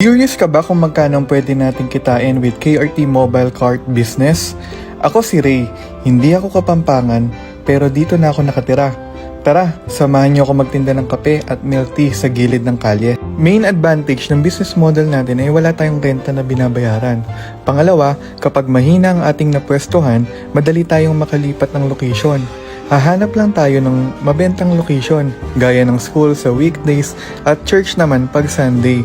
Curious ka ba kung magkano pwede natin kitain with KRT Mobile Cart Business? Ako si Ray, hindi ako kapampangan, pero dito na ako nakatira. Tara, samahan niyo ako magtinda ng kape at milk tea sa gilid ng kalye. Main advantage ng business model natin ay wala tayong renta na binabayaran. Pangalawa, kapag mahina ang ating napwestuhan, madali tayong makalipat ng location. Hahanap lang tayo ng mabentang location, gaya ng school sa weekdays at church naman pag Sunday.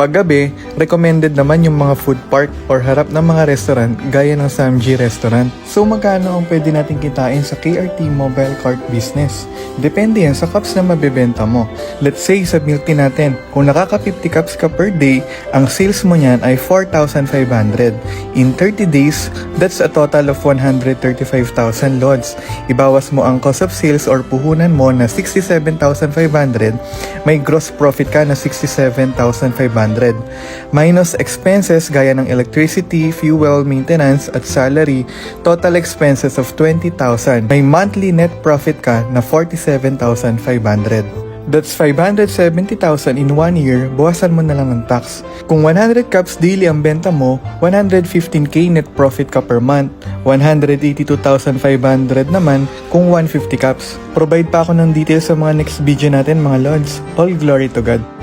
Paggabi, recommended naman yung mga food park or harap ng mga restaurant gaya ng Samji Restaurant. So magkano ang pwede natin kitain sa KRT mobile cart business? Depende yan sa cups na mabebenta mo. Let's say sa milk natin, kung nakaka 50 cups ka per day, ang sales mo niyan ay 4,500. In 30 days, that's a total of 135,000 lots. Ibawas mo ang cost of sales or puhunan mo na 67,500, may gross profit ka na 67,500. Minus expenses gaya ng electricity, fuel, maintenance at salary, total expenses of 20,000. May monthly net profit ka na 47,500. That's 570,000 in one year, bawasan mo na lang ng tax. Kung 100 cups daily ang benta mo, 115k net profit ka per month. 182,500 naman kung 150 cups. Provide pa ako ng details sa mga next video natin mga lords. All glory to God.